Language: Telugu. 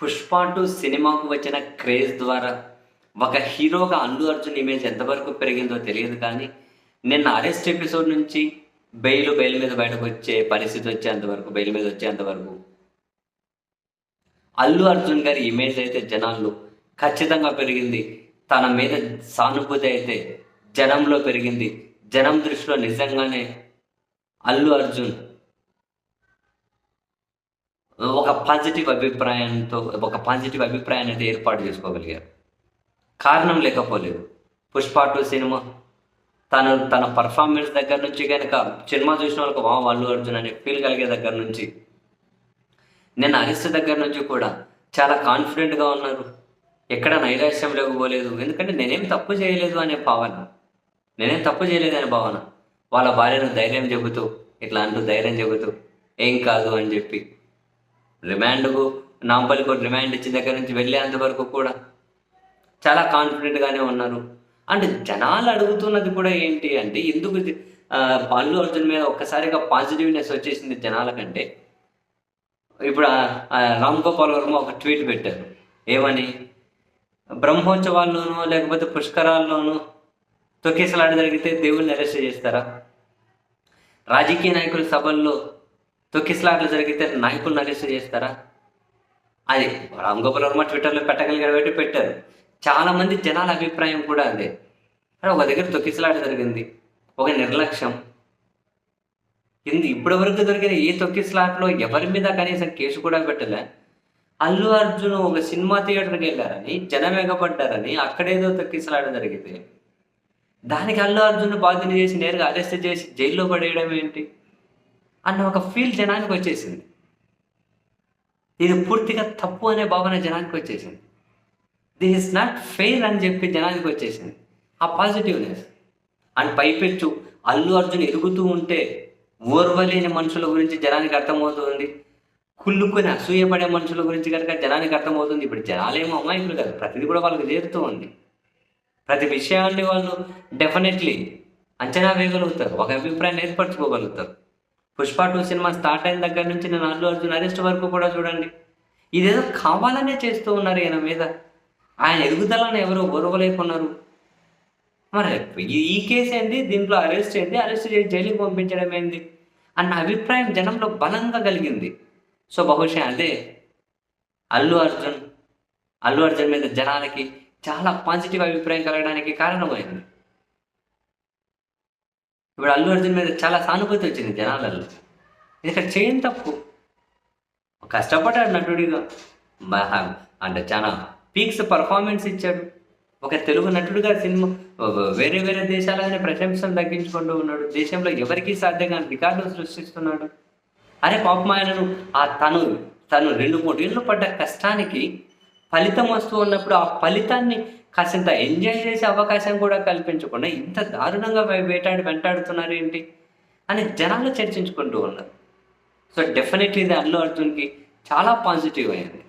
పుష్ప టూ సినిమాకు వచ్చిన క్రేజ్ ద్వారా ఒక హీరోగా అల్లు అర్జున్ ఇమేజ్ ఎంతవరకు పెరిగిందో తెలియదు కానీ నిన్న అరెస్ట్ ఎపిసోడ్ నుంచి బెయిల్ బెయిల్ మీద బయటకు వచ్చే పరిస్థితి వచ్చేంతవరకు బెయిల్ మీద వచ్చేంతవరకు అల్లు అర్జున్ గారి ఇమేజ్ అయితే జనాల్లో ఖచ్చితంగా పెరిగింది. తన మీద సానుభూతి అయితే జనంలో పెరిగింది. జనం దృష్టిలో నిజంగానే అల్లు అర్జున్ ఒక పాజిటివ్ అభిప్రాయంతో ఒక పాజిటివ్ అభిప్రాయాన్ని అయితే ఏర్పాటు చేసుకోగలిగారు. కారణం లేకపోలేదు. పుష్ప టూ సినిమా తను తన పర్ఫార్మెన్స్ దగ్గర నుంచి కనుక సినిమా చూసిన వాళ్ళకి వా వాళ్ళు అర్జున్ అనే ఫీల్ కలిగే దగ్గర నుంచి నేను అరిస్ట్ దగ్గర నుంచి కూడా చాలా కాన్ఫిడెంట్గా ఉన్నారు. ఎక్కడ నైరాశ్యం లేకపోలేదు. ఎందుకంటే నేనేం తప్పు చేయలేదు అనే భావన నేనేం తప్పు చేయలేదు అనే భావన వాళ్ళ భార్యను ధైర్యం చెబుతూ ఇట్లా అంటూ ధైర్యం చెబుతూ ఏం కాదు అని చెప్పి రిమాండ్కు నాంపల్లికి రిమాండ్ ఇచ్చిన దగ్గర నుంచి వెళ్ళేంత వరకు కూడా చాలా కాన్ఫిడెంట్గానే ఉన్నారు. అంటే జనాలు అడుగుతున్నది కూడా ఏంటి అంటే ఎందుకు ఇది, అల్లు అర్జున్ మీద ఒక్కసారిగా పాజిటివ్నెస్ వచ్చేసింది జనాల కంటే ఇప్పుడు రామ్ గోపాల్ వర్మ ఒక ట్వీట్ పెట్టారు. ఏమని? బ్రహ్మోత్సవాల్లోనూ లేకపోతే పుష్కరాల్లోనూ తొక్కేసలాట జరిగితే దేవుళ్ళని అరెస్ట్ చేస్తారా? రాజకీయ నాయకుల సభల్లో తొక్కిసలాట్లు జరిగితే నాయకులను అరెస్ట్ చేస్తారా అది రామ్ గోపాల్ వర్మ ట్విట్టర్లో పెట్టగలిగారు పెట్టి పెట్టారు చాలా మంది జనాల అభిప్రాయం కూడా అదే ఒక దగ్గర తొక్కిసలాట జరిగింది ఒక నిర్లక్ష్యం ఇంది ఇప్పటి వరకు దొరికిన ఏ తొక్కిసలాట్లో ఎవరి మీద కనీసం కేసు కూడా పెట్టలే అల్లు అర్జున్ ఒక సినిమా థియేటర్కి వెళ్ళారని జనం ఎగబడ్డారని అక్కడేదో తొక్కిసలాట జరిగితే దానికి అల్లు అర్జున్ బాధ్యత చేసి నేరుగా అరెస్ట్ చేసి జైల్లో పడేయడం ఏంటి అన్న ఒక ఫీల్ జనానికి వచ్చేసింది. ఇది పూర్తిగా తప్పు అనే భావన జనానికి వచ్చేసింది. దిస్ ఇస్ నాట్ ఫెయిర్ అని చెప్పి జనానికి వచ్చేసింది. ఆ పాజిటివ్నెస్ అండ్ పైపెచ్చు అల్లు అర్జున్ ఎదుగుతూ ఉంటే ఓర్వలేని మనుషుల గురించి జనానికి అర్థమవుతుంది. కుళ్ళుకొని అసూయపడే మనుషుల గురించి కనుక జనానికి అర్థమవుతుంది. ఇప్పుడు జనాలేమో అమాయకులు కాదు. ప్రతిదీ కూడా వాళ్ళకి చేరుతూ ఉంది. ప్రతి విషయాన్ని వాళ్ళు డెఫినెట్లీ అంచనా వేయగలుగుతారు. ఒక అభిప్రాయాన్ని ఏర్పరచుకోగలుగుతారు. పుష్ప టూ సినిమా స్టార్ట్ అయిన దగ్గర నుంచి నేను అల్లు అర్జున్ అరెస్ట్ వరకు కూడా చూడండి. ఇదేదో కావాలనే చేస్తూ ఉన్నారు ఈయన మీద. ఆయన ఎదుగుదలను ఎవరో గొరవలేకున్నారు మరి ఈ- ఈ కేసు ఏంది? దీంట్లో అరెస్ట్ ఏంది? అరెస్ట్ చేసి జైలుకి పంపించడం ఏంది? అన్న అభిప్రాయం జనంలో బలంగా కలిగింది. సో బహుశా అదే అల్లు అర్జున్ అల్లు అర్జున్ మీద జనాలకి చాలా పాజిటివ్ అభిప్రాయం కలగడానికి కారణమైంది. ఇప్పుడు అల్లు అర్జున్ మీద చాలా సానుభూతి వచ్చింది జనాలలో. ఇది ఇక్కడ చేయని తప్పు. కష్టపడ్డాడు నటుడిగా. మహా అంటే చాలా పీక్స్ పర్ఫార్మెన్స్ ఇచ్చాడు. ఒక తెలుగు నటుడిగా సినిమా వేరే వేరే దేశాలనే ప్రశంసలు దక్కించుకుంటూ ఉన్నాడు. దేశంలో ఎవరికీ సాధ్యంగా కాని రికార్డులు సృష్టిస్తున్నాడు. అరే పాపమాయనను ఆ తను తను రెండు మూడు ఏళ్ళు పడ్డ కష్టానికి ఫలితం వస్తూ ఉన్నప్పుడు ఆ ఫలితాన్ని కాసింత ఎంజాయ్ చేసే అవకాశం కూడా కల్పించకుండా ఇంత దారుణంగా వేటాడి వెంటాడుతున్నారు ఏంటి అని జనాలు చర్చించుకుంటూ ఉన్నారు. సో డెఫినెట్లీ ఇది అల్లు అర్జున్కి చాలా పాజిటివ్ అయింది.